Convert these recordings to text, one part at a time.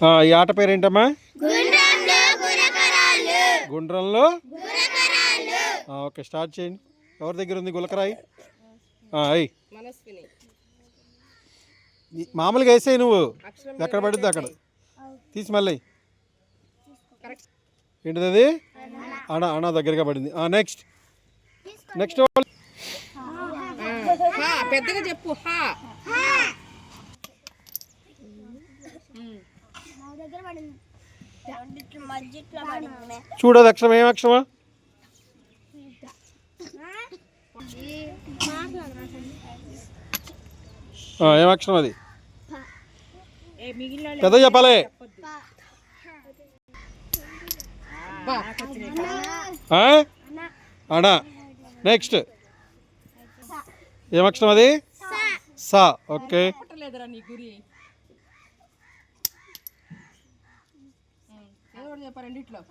ఆ, ఈ ఆట పేరేంటమ్మా? గుండ్రంలో ఓకే స్టార్ట్ చేయండి. ఎవరి దగ్గర ఉంది గులకరాయి? ఆ, అయ్యి మామూలుగా వేసేయి నువ్వు. ఎక్కడ పడుద్ది అక్కడ. తీసి మళ్ళీ. కరెక్ట్. ఏంటిది అది? అణ అణ దగ్గరగా పడింది. నెక్స్ట్. నెక్స్ట్ పెద్దగా చెప్పు చూడదు అక్షరం ఏం అక్షరమా? ఆ, ఏం అక్షరం అది? పెద్ద చెప్పాలి? అణ నెక్స్ట్ ఏం అక్షరం అది? సా. ఓకే పుట్టలేదురా నీ గురి ఉమ్, ఏదో ఒకటి చెప్పా రెండిట్లో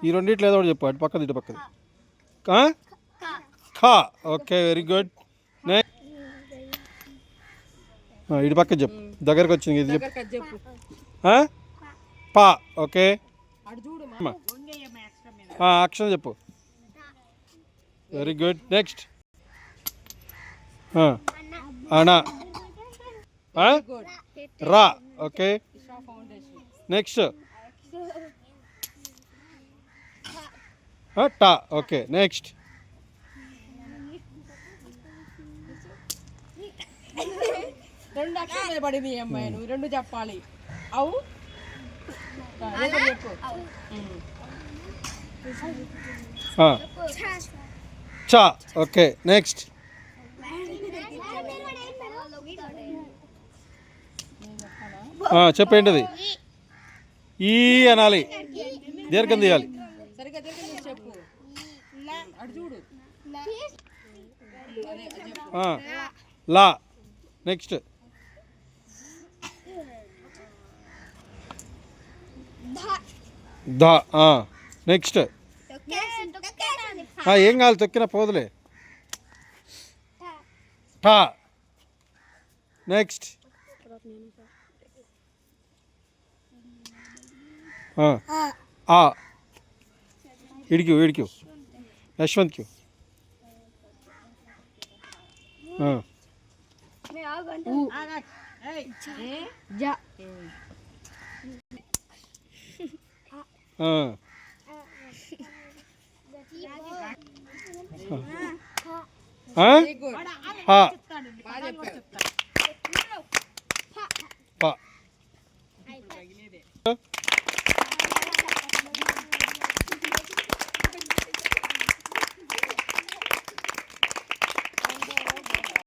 ఈ రెండిట్లో ఏదో ఒకటి చెప్పు అటు పక్కది ఇటు పక్కది. ఆ? ఖా ఓకే వెరీ గుడ్. నెక్స్ట్ ఇటు పక్క చెప్పు. దగ్గరకు వచ్చింది ఇది చెప్పు? పా ఓకే. అక్షరం చెప్పు. Very good. నెక్స్ట్. అనా. ఆ? గుడ్. రా ఓకే. నెక్స్ట్. టా. Okay next. రెండు అక్షరం మీద పడింది అమ్మాయి నువ్వు రెండు చెప్పాలి. అవు చెప్పు. చా. Okay next. చెప్పేంటిది? ఈ అనాలి. దీర్ఘం తీయాలి. చెప్పు. అటు చూడు. లా. నెక్స్ట్. దా నెక్స్ట్. ఏం కావాలి? తొక్కిన పోదులే. టా. నెక్స్ట్. ఆ. ఇడికి ఇడికి యశ్వంత్ క్యూ వెరీ గుడ్. హా.